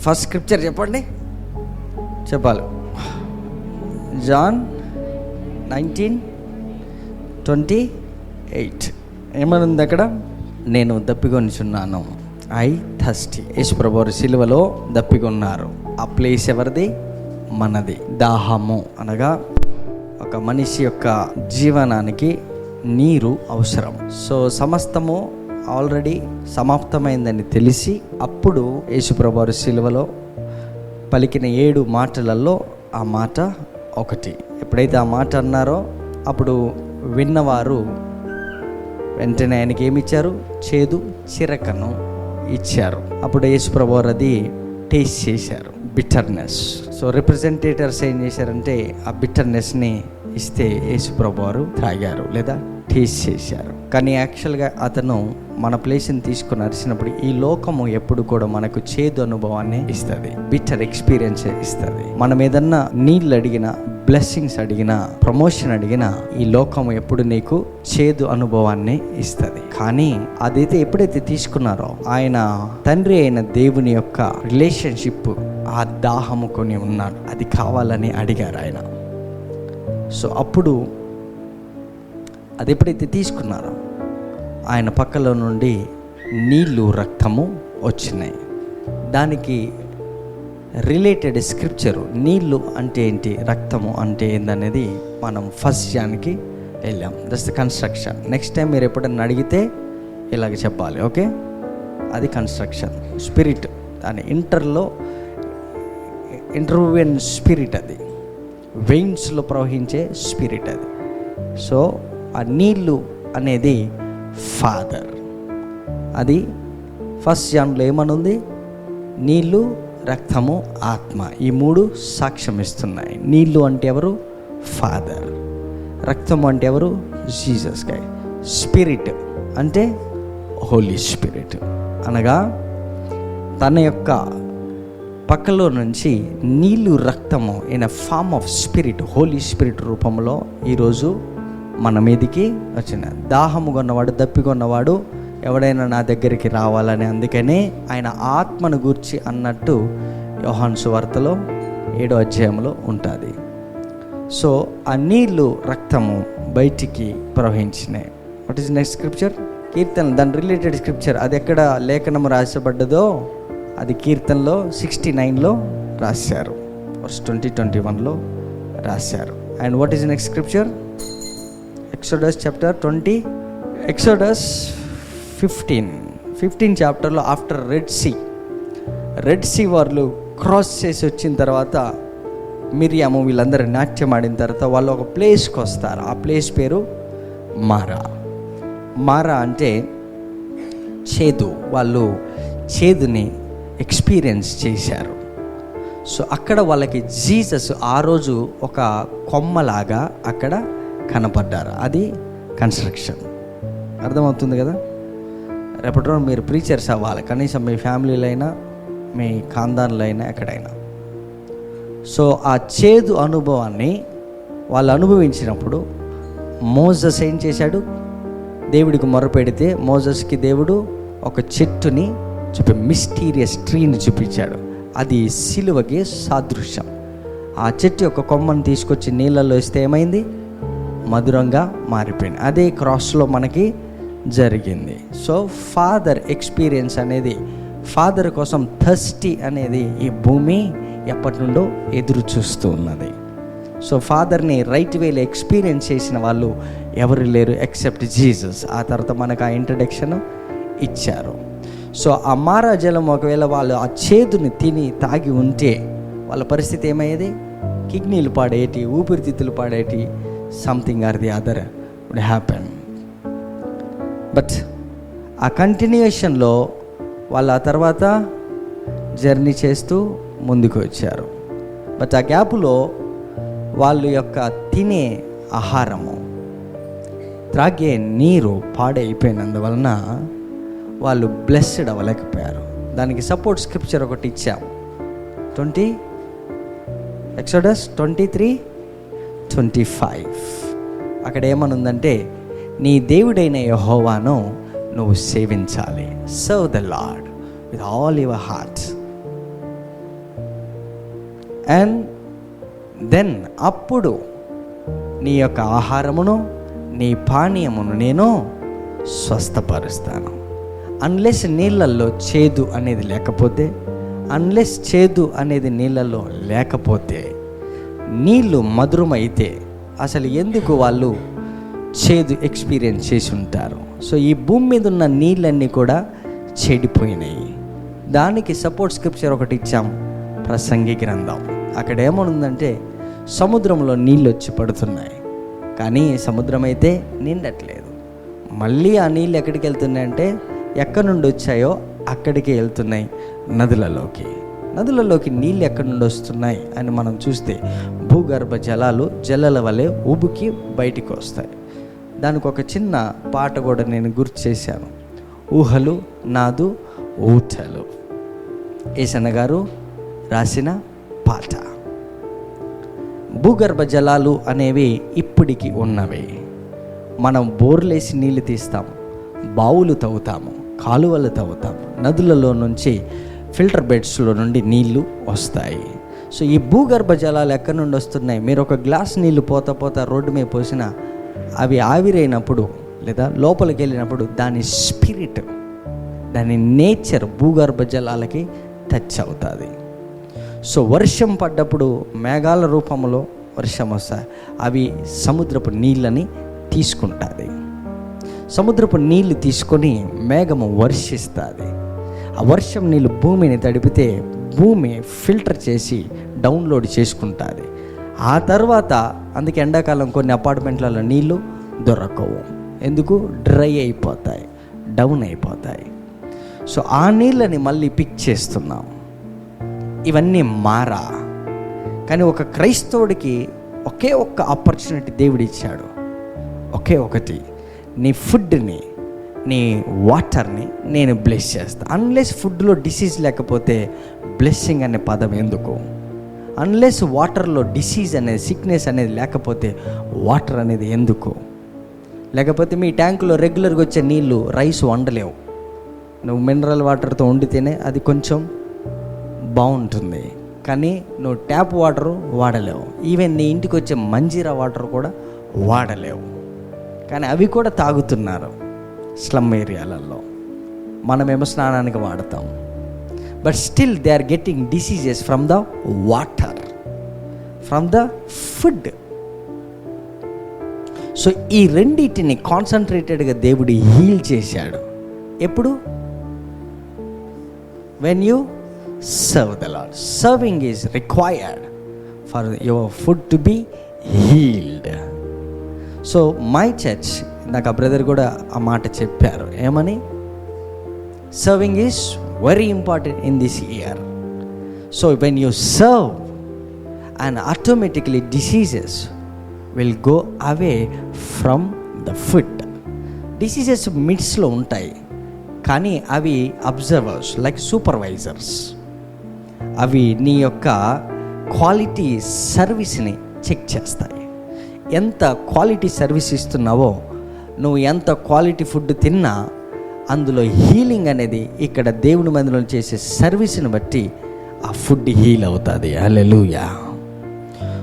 First scripture చెప్పండి. చెప్పాలి. John nineteen twenty eight. ఏమనుంది అక్కడ? నేను దప్పికొనిచున్నాను ఐ థస్టీ. యేసుప్రభు సిలువలో దప్పికొన్నారు ఆ ప్లేస్ ఎవరిది? మనది. దాహము. అనగా ఒక మనిషి యొక్క జీవనానికి నీరు అవసరం. సో సమస్తము ఆల్రెడీ సమాప్తమైందని తెలిసి అప్పుడు యేసుప్రభారు సిలువలో పలికిన ఏడు మాటలలో ఆ మాట ఒకటి. ఎప్పుడైతే ఆ మాట అన్నారో అప్పుడు విన్నవారు వెంటనే ఆయనకి ఏమి ఇచ్చారు చేదు చిరకను ఇచ్చారు. అప్పుడు యేసుప్రభు అది టేస్ట్ చేశారు. బిటర్నెస్ సో రిప్రజెంటేటర్స్ ఏం చేశారంటే ఆ బిటర్నెస్ని ఇస్తే యేసుప్రభు వారు త్రాగారు లేదా టేస్ట్ చేశారు. కానీ యాక్చువల్గా అతను మన ప్లేస్ని తీసుకుని అరిచినప్పుడు ఈ లోకము ఎప్పుడు కూడా మనకు చేదు అనుభవాన్ని ఇస్తుంది. బిటర్ ఎక్స్పీరియన్స్ ఇస్తుంది. మనం ఏదన్నా నీళ్ళు అడిగినా బ్లెస్సింగ్స్ అడిగినా ప్రమోషన్ అడిగినా ఈ లోకము ఎప్పుడు నీకు చేదు అనుభవాన్ని ఇస్తుంది. కానీ అదైతే ఎప్పుడైతే తీసుకున్నారో ఆయన తండ్రి అయిన దేవుని యొక్క రిలేషన్షిప్ ఆ దాహము కొని ఉన్నాడు. అది కావాలని అడిగారు ఆయన. సో అప్పుడు అది ఎప్పుడైతే తీసుకున్నారో ఆయన పక్కలో నుండి నీళ్ళు రక్తము వచ్చినాయి. దానికి రిలేటెడ్ స్క్రిప్చరు నీళ్ళు అంటే ఏంటి రక్తము అంటే ఏందనేది మనం ఫస్ట్ జానికి వెళ్ళాం. That's the construction next time మీరు ఎప్పుడన్నా అడిగితే ఇలాగ చెప్పాలి ఓకే అది కన్స్ట్రక్షన్ స్పిరిట్ దాని ఇంటర్లో ఇంటర్వ్యూన్ స్పిరిట్ అది. వెయిన్స్లో ప్రవహించే స్పిరిట్ అది. సో ఆ నీళ్ళు అనేది ఫాదర్. అది ఫస్ట్ జాన్లో ఏమనుంది? నీళ్ళు రక్తము ఆత్మ. ఈ మూడు సాక్ష్యం ఇస్తున్నాయి నీళ్ళు అంటే ఎవరు? ఫాదర్. రక్తము అంటే ఎవరు? జీసస్ గాయ్ స్పిరిట్ అంటే హోలీ స్పిరిట్. అనగా తన యొక్క పక్కలో నుంచి నీళ్ళు రక్తము in a form of spirit holy spirit రూపంలో ఈరోజు మన మీదికి వచ్చిన. దాహము కొన్నవాడు దప్పికొన్నవాడు ఎవడైనా నా దగ్గరికి రావాలని అందుకనే ఆయన ఆత్మను గూర్చి అన్నట్టు యోహాన్ సువార్తలో ఏడో అధ్యాయంలో ఉంటుంది. సో ఆ నీళ్ళు రక్తము బయటికి ప్రవహించినాయి వాట్ ఈస్ నెక్స్ట్ స్క్రిప్చర్ కీర్తన దాని రిలేటెడ్ స్క్రిప్చర్ అది ఎక్కడ లేఖనము రాసబడ్డదో అది కీర్తనలో సిక్స్టీ నైన్లో రాశారు. ఫస్ట్ ట్వంటీ ట్వంటీ వన్లో రాశారు. And what is next scripture Exodus chapter twenty Exodus fifteen fifteen చాప్టర్లో after Red Sea Red Sea వాళ్ళు క్రాస్ చేసి వచ్చిన తర్వాత మిరియాము వీళ్ళందరూ నాట్యం ఆడిన తర్వాత వాళ్ళు ఒక ప్లేస్కి వస్తారు. ఆ ప్లేస్ పేరు మారా. మారా అంటే చేదు. వాళ్ళు చేదుని ఎక్స్పీరియన్స్ చేశారు. సో అక్కడ వాళ్ళకి జీసస్ ఆ రోజు ఒక కొమ్మలాగా అక్కడ కనపడ్డారు. అది కన్స్ట్రక్షన్. అర్థమవుతుంది కదా? రేపటి రోజు మీరు ప్రీచర్స్ అవ్వాలి. కనీసం మీ ఫ్యామిలీలో అయినా మీ ఖాందాన్లో అయినా ఎక్కడైనా. సో ఆ చేదు అనుభవాన్ని వాళ్ళు అనుభవించినప్పుడు మోజస్ ఏం చేశాడు? దేవుడికి మొరపెడితే మోజస్కి దేవుడు ఒక చెట్టుని చూపి మిస్టీరియస్ ట్రీని చూపించాడు. అది సిలువకి సాదృశ్యం. ఆ చెట్టు యొక్క కొమ్మను తీసుకొచ్చి నీళ్ళల్లో ఇస్తే ఏమైంది? మధురంగా మారిపోయింది. అదే క్రాస్లో మనకి జరిగింది. సో ఫాదర్ ఎక్స్పీరియన్స్ అనేది ఫాదర్ కోసం థర్స్టీ అనేది ఈ భూమి ఎప్పటి నుండో ఎదురు చూస్తూ ఉన్నది. సో ఫాదర్ని రైట్ వేలో ఎక్స్పీరియన్స్ చేసిన వాళ్ళు ఎవరు లేరు ఎక్సెప్ట్ జీసస్ ఆ తర్వాత మనకు ఆ ఇంట్రడక్షన్ ఇచ్చారు. సో ఆ మారా జలం ఒకవేళ వాళ్ళు ఆ చేదుని తిని తాగి ఉంటే వాళ్ళ పరిస్థితి ఏమయ్యేది? కిడ్నీలు పాడేటి ఊపిరితిత్తులు పాడేటి something or the other would happen but ఆ కంటిన్యూషన్లో వాళ్ళు ఆ తర్వాత జర్నీ చేస్తూ ముందుకు వచ్చారు. బట్ ఆ గ్యాప్లో వాళ్ళ యొక్క తినే ఆహారము త్రాగే నీరు పాడైపోయినందువలన వాళ్ళు బ్లెస్డ్ అవ్వలేకపోయారు. దానికి సపోర్ట్ స్క్రిప్చర్ ఒకటి ఇచ్చాము twenty Exodus twenty three twenty five అక్కడ ఏమనుందంటే నీ దేవుడైన యహోవాను నువ్వు సేవించాలి. Serve the lord with all your heart and then అప్పుడు నీ యొక్క ఆహారమును నీ పానీయమును నేను స్వస్థపరుస్తాను. అన్లెస్ నీళ్ళల్లో చేదు అనేది లేకపోతే అన్లెస్ చేదు అనేది నీళ్ళల్లో లేకపోతే నీళ్ళు మధురమైతే అసలు ఎందుకు వాళ్ళు చేదు ఎక్స్పీరియన్స్ చేసి ఉంటారు సో ఈ భూమి మీద ఉన్న నీళ్ళన్నీ కూడా చెడిపోయినాయి. దానికి సపోర్ట్ స్క్రిప్చర్ ఒకటి ఇచ్చాం. ప్రసంగి గ్రంథం. అక్కడ ఏమనుందంటే సముద్రంలో నీళ్ళు వచ్చి పడుతున్నాయి. కానీ సముద్రం అయితే నిండట్లేదు. మళ్ళీ ఆ నీళ్ళు ఎక్కడికి వెళ్తున్నాయంటే ఎక్కడి నుండి వచ్చాయో అక్కడికి వెళ్తున్నాయి నదులలోకి. నదులలోకి నీళ్ళు ఎక్కడి నుండి వస్తున్నాయి అని మనం చూస్తే భూగర్భ జలాలు జల్లల వలె ఉబుకి బయటికి వస్తాయి. దానికి ఒక చిన్న పాట కూడా నేను గుర్తు చేశాను. ఊహలు నాదు ఊటలు. ఏసన్న గారు రాసిన పాట. భూగర్భ జలాలు అనేవి ఇప్పటికి ఉన్నవి. మనం బోర్లేసి నీళ్ళు తీస్తాము బావులు తవ్వుతాము కాలువలు తవ్వుతాము నదులలో నుంచి ఫిల్టర్ బెడ్స్లో నుండి నీళ్ళు వస్తాయి. సో ఈ భూగర్భ జలాలు ఎక్కడి నుండి వస్తున్నాయి? మీరు ఒక గ్లాస్ నీళ్ళు పోతా పోతా రోడ్డు మీద పోసిన అవి ఆవిరైనప్పుడు లేదా లోపలికి వెళ్ళినప్పుడు దాని స్పిరిట్ దాని నేచర్ భూగర్భ జలాలకి టచ్ అవుతుంది. సో వర్షం పడ్డప్పుడు మేఘాల రూపంలో వర్షం వస్తాయి అవి సముద్రపు నీళ్ళని తీసుకుంటుంది. సముద్రపు నీళ్ళు తీసుకొని మేఘము వర్షిస్తుంది. ఆ వర్షం నీళ్ళు భూమిని తడిపితే భూమి ఫిల్టర్ చేసి డౌన్లోడ్ చేసుకుంటుంది. ఆ తర్వాత అందుకే ఎండాకాలం కొన్ని అపార్ట్మెంట్లలో నీళ్ళు దొరకవు. ఎందుకు? డ్రై అయిపోతాయి డౌన్ అయిపోతాయి. సో ఆ నీళ్ళని మళ్ళీ పిక్ చేస్తున్నాం. ఇవన్నీ మారా. కానీ ఒక క్రైస్తవుడికి ఒకే ఒక్క ఆపర్చునిటీ దేవుడు ఇచ్చాడు ఒకే ఒకటి నీ ఫుడ్ని నీ వాటర్ని నేను బ్లెస్ చేస్తా. అన్లెస్ ఫుడ్లో డిసీజ్ లేకపోతే బ్లెస్సింగ్ అనే పదం ఎందుకు? అన్లెస్ వాటర్లో డిసీజ్ అనేది సిక్నెస్ అనేది లేకపోతే వాటర్ అనేది ఎందుకు? లేకపోతే మీ ట్యాంకులో రెగ్యులర్గా వచ్చే నీళ్ళు రైస్ వండలేవు. నువ్వు మినరల్ వాటర్తో వండితేనే అది కొంచెం బాగుంటుంది. కానీ నువ్వు ట్యాప్ వాటర్ వాడలేవు. ఈవెన్ నీ ఇంటికి వచ్చే మంజీరా వాటర్ కూడా వాడలేవు. కానీ అవి కూడా తాగుతున్నారు. స్లమ్ ఏరియాలలో మనమేమో స్నానానికి వాడతాం. But still they are getting diseases from the water from the food so ఈ రెండింటిని కాన్సన్ట్రేటెడ్గా దేవుడు హీల్ చేశాడు. ఎప్పుడు? When you serve the lord serving is required for your food to be healed so my church నాకు ఆ brother కూడా ఆ మాట చెప్పారు. ఏమని? Serving is very important in this year so when you serve and automatically diseases will go away from the food diseases మిడ్స్లో ఉంటాయి కానీ అవి అబ్జర్వర్స్ లైక్ సూపర్వైజర్స్ అవి నీ యొక్క క్వాలిటీ సర్వీస్ని చెక్ చేస్తాయి. ఎంత క్వాలిటీ సర్వీస్ ఇస్తున్నావో నువ్వు ఎంత క్వాలిటీ ఫుడ్ తిన్నా అందులో హీలింగ్ అనేది ఇక్కడ దేవుని మందిలో చేసే సర్వీస్ని బట్టి ఆ ఫుడ్ హీల్ అవుతుంది. అలెలుయా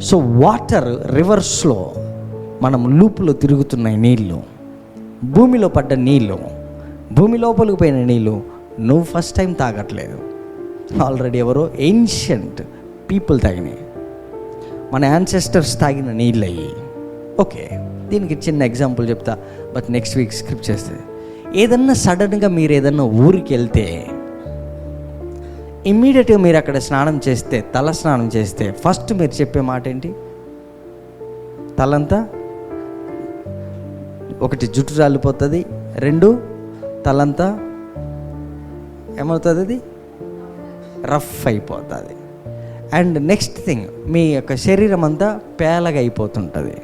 సో వాటర్ రివర్స్లో మనం లూపులో తిరుగుతున్నాయి నీళ్ళు భూమిలో పడ్డ నీళ్ళు భూమి లోపలికి పోయిన నీళ్ళు నువ్వు ఫస్ట్ టైం తాగట్లేదు. ఆల్రెడీ ఎవరో ఏన్షియంట్ పీపుల్ తాగినాయి. మన యాన్సెస్టర్స్ తాగిన నీళ్ళు అయ్యి ఓకే దీనికి చిన్న ఎగ్జాంపుల్ చెప్తా. బట్ నెక్స్ట్ వీక్ స్క్రిప్ట్ చేస్తుంది ఏదన్నా సడన్గా మీరు ఏదన్నా ఊరికి వెళ్తే ఇమ్మీడియట్గా మీరు అక్కడ స్నానం చేస్తే తల స్నానం చేస్తే ఫస్ట్ మీరు చెప్పే మాట ఏంటి? తలంతా ఒకటి జుట్టు రాలిపోతుంది రెండు తలంతా ఏమవుతుంది అది? రఫ్ అయిపోతుంది. అండ్ నెక్స్ట్ థింగ్ మీ యొక్క శరీరం అంతా పేలగా అయిపోతుంటుంది.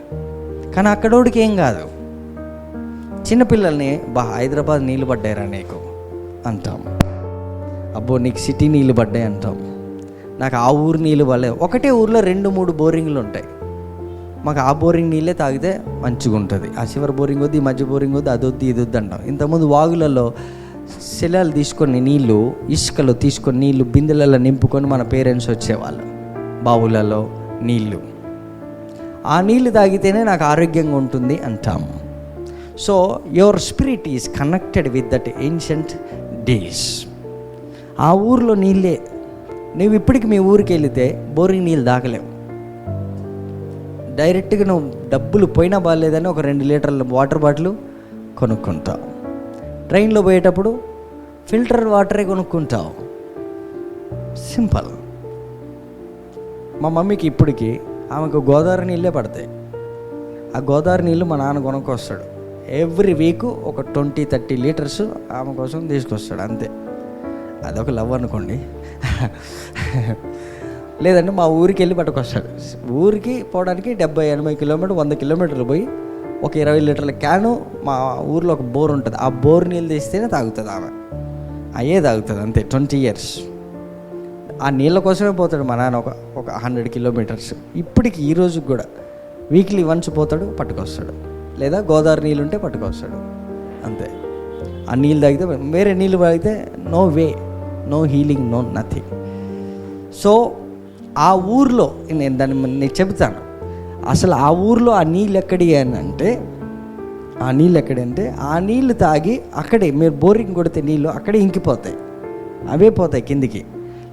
కానీ అక్కడోడికి ఏం కాదు. చిన్నపిల్లల్ని బా హైదరాబాద్ నీళ్ళు పడ్డాయిరా నీకు? అంటాం. అబ్బో నీకు సిటీ నీళ్ళు పడ్డాయి అంటాం. నాకు ఆ ఊరు నీళ్ళు పడలేదు ఒకటే ఊర్లో రెండు మూడు బోరింగ్లు ఉంటాయి. మాకు ఆ బోరింగ్ నీళ్ళే తాగితే మంచిగా ఉంటుంది ఆ చివరి బోరింగ్ వద్దు ఈ మధ్య బోరింగ్ వద్దు అది వద్ది ఇది వద్దు అంటాం. ఇంతకుముందు వాగులలో శిలాలు తీసుకొని నీళ్ళు ఇసుకలో తీసుకొని నీళ్ళు బిందెలలో నింపుకొని మన పేరెంట్స్ వచ్చేవాళ్ళు. బావులలో నీళ్ళు ఆ నీళ్ళు తాగితేనే నాకు ఆరోగ్యంగా ఉంటుంది అంటాము so your spirit is connected with that ancient days ఆ ఊర్లో నీళ్ళే. నువ్వు ఇప్పటికి మీ ఊరికి వెళితే బోరింగ్ నీళ్ళు దాకలేవు డైరెక్ట్గా నువ్వు డబ్బులు పోయినా బాగాలేదని ఒక రెండు లీటర్ల వాటర్ బాటిల్ కొనుక్కుంటావు. ట్రైన్లో పోయేటప్పుడు ఫిల్టర్ వాటరే కొనుక్కుంటావు. సింపుల్ మా మమ్మీకి ఇప్పటికి ఆమెకు గోదావరి నీళ్ళే పడతాయి. ఆ గోదావరి నీళ్ళు మా నాన్న కొనుక్కొస్తాడు. ఎవ్రీ వీక్ ఒక ట్వంటీ థర్టీ లీటర్స్ ఆమె కోసం తీసుకొస్తాడు అంతే. అదొక లవ్ అనుకోండి. లేదంటే మా ఊరికి వెళ్ళి పట్టుకొస్తాడు. ఊరికి పోవడానికి డెబ్బై ఎనభై కిలోమీటర్ వంద కిలోమీటర్లు పోయి ఒక ఇరవై లీటర్ల క్యాను మా ఊర్లో ఒక బోర్ ఉంటుంది. ఆ బోర్ నీళ్ళు తీస్తేనే తాగుతుంది ఆమె. అయ్యే తాగుతుంది అంతే ట్వంటీ ఇయర్స్. ఆ నీళ్ళ కోసమే పోతాడు మా నాన్న ఒక ఒక హండ్రెడ్ కిలోమీటర్స్. ఇప్పటికి ఈ రోజుకి కూడా వీక్లీ వన్స్ పోతాడు పట్టుకొస్తాడు. లేదా గోదావరి నీళ్ళు ఉంటే పట్టుకొస్తాడు. అంతే. ఆ నీళ్ళు తాగితే వేరే నీళ్ళు తాగితే no way no healing no nothing so ఆ ఊర్లో నేను దాన్ని నేను చెబుతాను. అసలు ఆ ఊర్లో ఆ నీళ్ళు ఎక్కడి అని అంటే ఆ నీళ్ళు ఎక్కడంటే ఆ నీళ్ళు తాగి అక్కడే మీరు బోరింగ్ కొడితే నీళ్ళు అక్కడే ఇంకిపోతాయి. అవే పోతాయి కిందికి.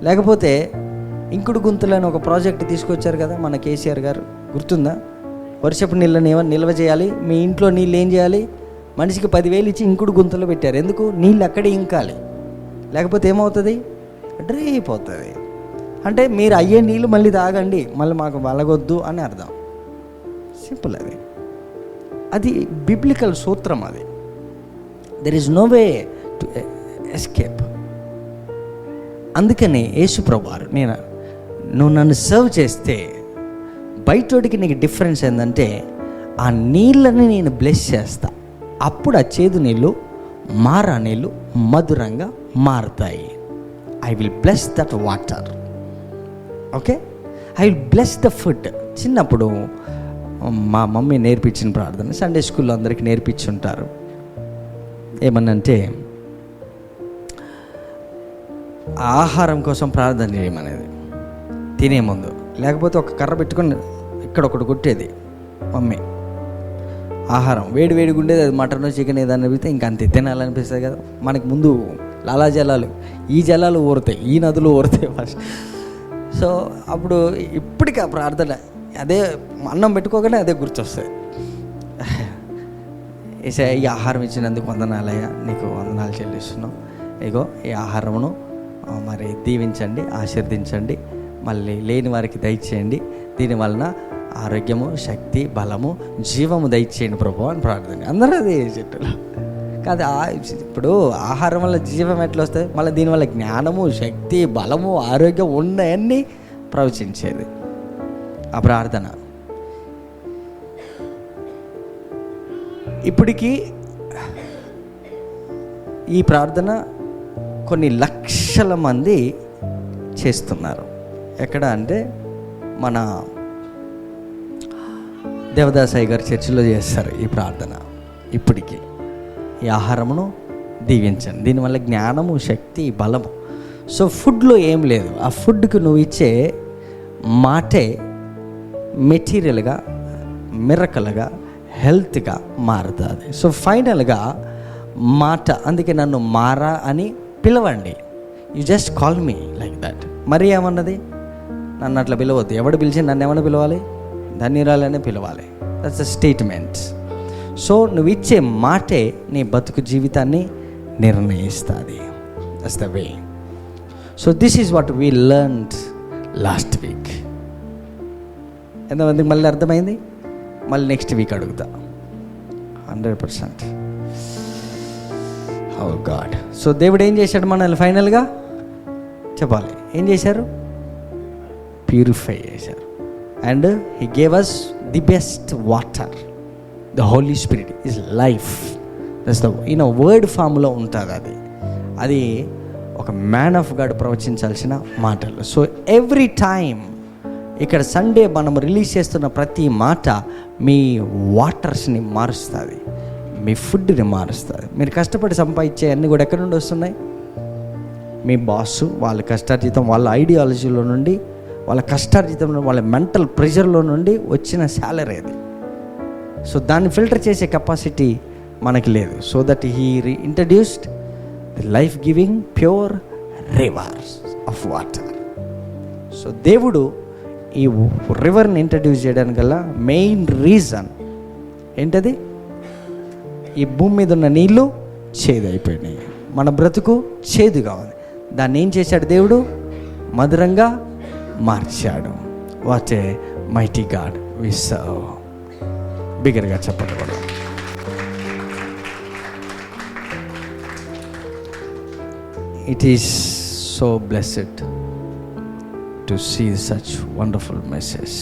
లేకపోతే ఇంకుడు గుంతలు అని ఒక ప్రాజెక్ట్ తీసుకొచ్చారు కదా మన కేసీఆర్ గారు గుర్తుందా? వర్షపు నీళ్ళని ఏమన్నా నిల్వ చేయాలి. మీ ఇంట్లో నీళ్ళు ఏం చేయాలి? మనిషికి పదివేలు ఇచ్చి ఇంకుడు గుంతలో పెట్టారు. ఎందుకు? నీళ్ళు అక్కడే ఇంకాలి. లేకపోతే ఏమవుతుంది? డ్రై అయిపోతుంది అంటే మీరు అయ్యే నీళ్ళు మళ్ళీ తాగండి. మళ్ళీ మాకు వలగొద్దు అని అర్థం. సింపుల్ అది. అది బిబ్లికల్ సూత్రం అది. There is no way to escape అందుకని యేసుప్రభు వారు నేను నువ్వు నన్ను సర్వ్ చేస్తే బయటోడికి నీకు డిఫరెన్స్ ఏంటంటే ఆ నీళ్ళని నేను బ్లెస్ చేస్తా. అప్పుడు ఆ చేదు నీళ్ళు మారా నీళ్ళు మధురంగా మారుతాయి. I will bless that water okay I will bless the food చిన్నప్పుడు మా మమ్మీ నేర్పించిన ప్రార్థన. సండే స్కూల్లో అందరికీ నేర్పించుంటారు. ఏమన్నంటే ఆహారం కోసం ప్రార్థన చేయమనేది. తినే ముందు. లేకపోతే ఒక కర్ర పెట్టుకుని ఇక్కడ ఒకటి కొట్టేది మమ్మీ. ఆహారం వేడి వేడిగా ఉండేది అది మటన్ చికెన్ ఏదైనా అనిపిస్తే ఇంకా అంతే తినాలనిపిస్తుంది కదా. మనకి ముందు లాలా జలాలు ఈ జలాలు ఊరుతాయి ఈ నదులు ఊరుతాయి ఫస్ట్ సో అప్పుడు ఇప్పటికీ ఆ ప్రార్థన అదే అన్నం పెట్టుకోగానే అదే గుర్తొస్తుంది. ఏసే ఈ ఆహారం ఇచ్చినందుకు వందనాలయ్యా నీకు వందనాలు చెల్లిస్తున్నాం. ఇగో ఈ ఆహారమును మరి దీవించండి ఆశీర్దించండి మళ్ళీ లేని వారికి దయచేయండి. దీనివలన ఆరోగ్యము శక్తి బలము జీవము దయచేయండి ప్రభు అని ప్రార్థన అందరూ అదే చెట్టులు కాదు ఇప్పుడు ఆహారం వల్ల జీవం ఎట్లా వస్తుంది? మళ్ళీ దీనివల్ల జ్ఞానము శక్తి బలము ఆరోగ్యం ఉన్నాయన్నీ ప్రవచించేది. ఆ ప్రార్థన. ఇప్పటికీ ఈ ప్రార్థన కొన్ని లక్షల మంది చేస్తున్నారు. ఎక్కడ అంటే మన దేవదాసాయి గారి చర్చిలో చేస్తారు ఈ ప్రార్థన ఇప్పటికీ. ఈ ఆహారమును దీవించండి. దీనివల్ల జ్ఞానము శక్తి బలము. సో ఫుడ్లో ఏం లేదు. ఆ ఫుడ్కి నువ్వు ఇచ్చే మాటే మెటీరియల్గా మిరకలుగా హెల్త్గా మారుతుంది. సో ఫైనల్గా మాట అందుకే నన్ను మారా అని పిలవండి. You just call me like that. మరి ఏమన్నది? నన్ను అట్లా పిలవద్దు. ఎవడు పిలిచి నన్ను ఏమైనా పిలవాలి? ధన్యురాలనే పిలవాలి. దట్స్ అ స్టేట్మెంట్ సో నువ్వు ఇచ్చే మాటే నీ బతుకు జీవితాన్ని నిర్ణయిస్తుంది. That's the way so this is what we learned last week ఎంతమందికి మళ్ళీ అర్థమైంది? మళ్ళీ నెక్స్ట్ వీక్ అడుగుతా. Hundred percent oh God so దేవుడు ఏం చేశాడు మనల్ని ఫైనల్గా చెప్పాలి. ఏం చేశారు? ప్యూరిఫై చేశారు and he gave us the best water the holy spirit is life thus the ఈయన వర్డ్ ఫామ్లో ఉంటుంది అది. అది ఒక మ్యాన్ ఆఫ్ గాడ్ ప్రవచించాల్సిన మాటలు. సో ఎవ్రీ టైం ఇక్కడ సండే మనం రిలీజ్ చేస్తున్న ప్రతి మాట మీ వాటర్స్ని మారుస్తుంది. మీ ఫుడ్ని మారుస్తుంది. మీరు కష్టపడి సంపాదించే అన్నీ కూడా ఎక్కడి నుండి వస్తున్నాయి? మీ బాస్ వాళ్ళ కష్టార్జితం వాళ్ళ ఐడియాలజీలో నుండి వాళ్ళ కష్టార్జితంలో వాళ్ళ మెంటల్ ప్రెషర్లో నుండి వచ్చిన శాలరీ అది. సో దాన్ని ఫిల్టర్ చేసే కెపాసిటీ మనకి లేదు. So that he reintroduced the life giving pure rivers of water so దేవుడు ఈ రివర్ని ఇంట్రడ్యూస్ చేయడానికి గల మెయిన్ రీజన్ ఏంటది? ఈ భూమి మీద ఉన్న నీళ్ళు చేదు అయిపోయినాయి మన బ్రతుకు చేదుగా ఉంది దాన్ని ఏం చేశాడు దేవుడు? మధురంగా మార్చాడు what a mighty God we serve బిగర్గా చెప్పకూడదు it is so blessed to see such wonderful message